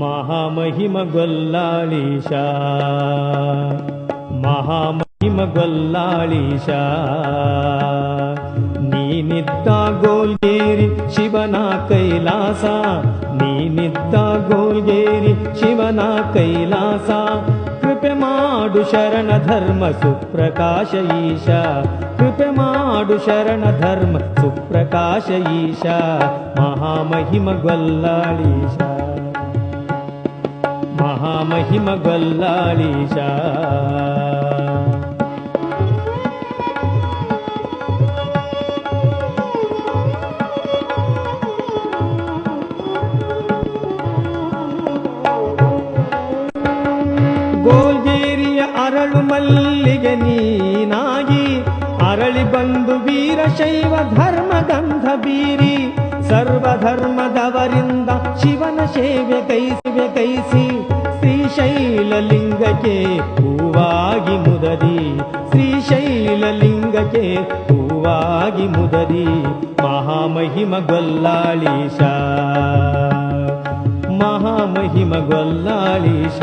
ಮಹಾಮಹಿಮ ಗೊಲ್ಲಾಳೀಶ ಮಹಾಮಹಿಮ ಗೊಲ್ಲಾಳೀಶ ನೀನಿದ್ದ ಗೋಲ್ಗೇರಿ ಶಿವನ ಕೈಲಾಸ ನೀನಿದ್ದ ಗೋಲ್ಗೇರಿ ಶಿವನ ಕೈಲಾಸ ಕೃಪೆ ಮಾಡು ಶರಣ ಧರ್ಮ ಸುಪ್ರಕಾಶ ಈಶ ಕೃಪೆ ಮಾಡು ಶರಣ ಧರ್ಮ ಸುಪ್ರಕಾಶ ಈಶ ಮಹಾಮಹಿಮ ಗೊಲ್ಲಾಳೀಶ ಮಹಾಮಹಿಮ ಗೊಲ್ಲಾಳೀಶ ಗೋಲ್ಗೇರಿಯ ಅರಳು ಮಲ್ಲಿಗೆ ನೀನಾಗಿ ಅರಳಿ ಬಂದು ವೀರಶೈವ ಧರ್ಮ ಗಂಧ ಬೀರಿ ಸರ್ವಧರ್ಮದವರಿಂದ ಶಿವನ ಸೇವೆ ಕೈಸಿವೆ, ಕೈಸಿ. ಶ್ರೀಶೈಲ ಲಿಂಗಕ್ಕೆ ಹೂವಾಗಿ ಮುದದಿ. ಶ್ರೀಶೈಲಲಿಂಗಕ್ಕೆ ಹೂವಾಗಿ ಮುದದಿ. ಮಹಾಮಹಿಮ ಗೊಲ್ಲಾಳೀಶ. ಮಹಾಮಹಿಮ ಗೊಲ್ಲಾಳೀಶ.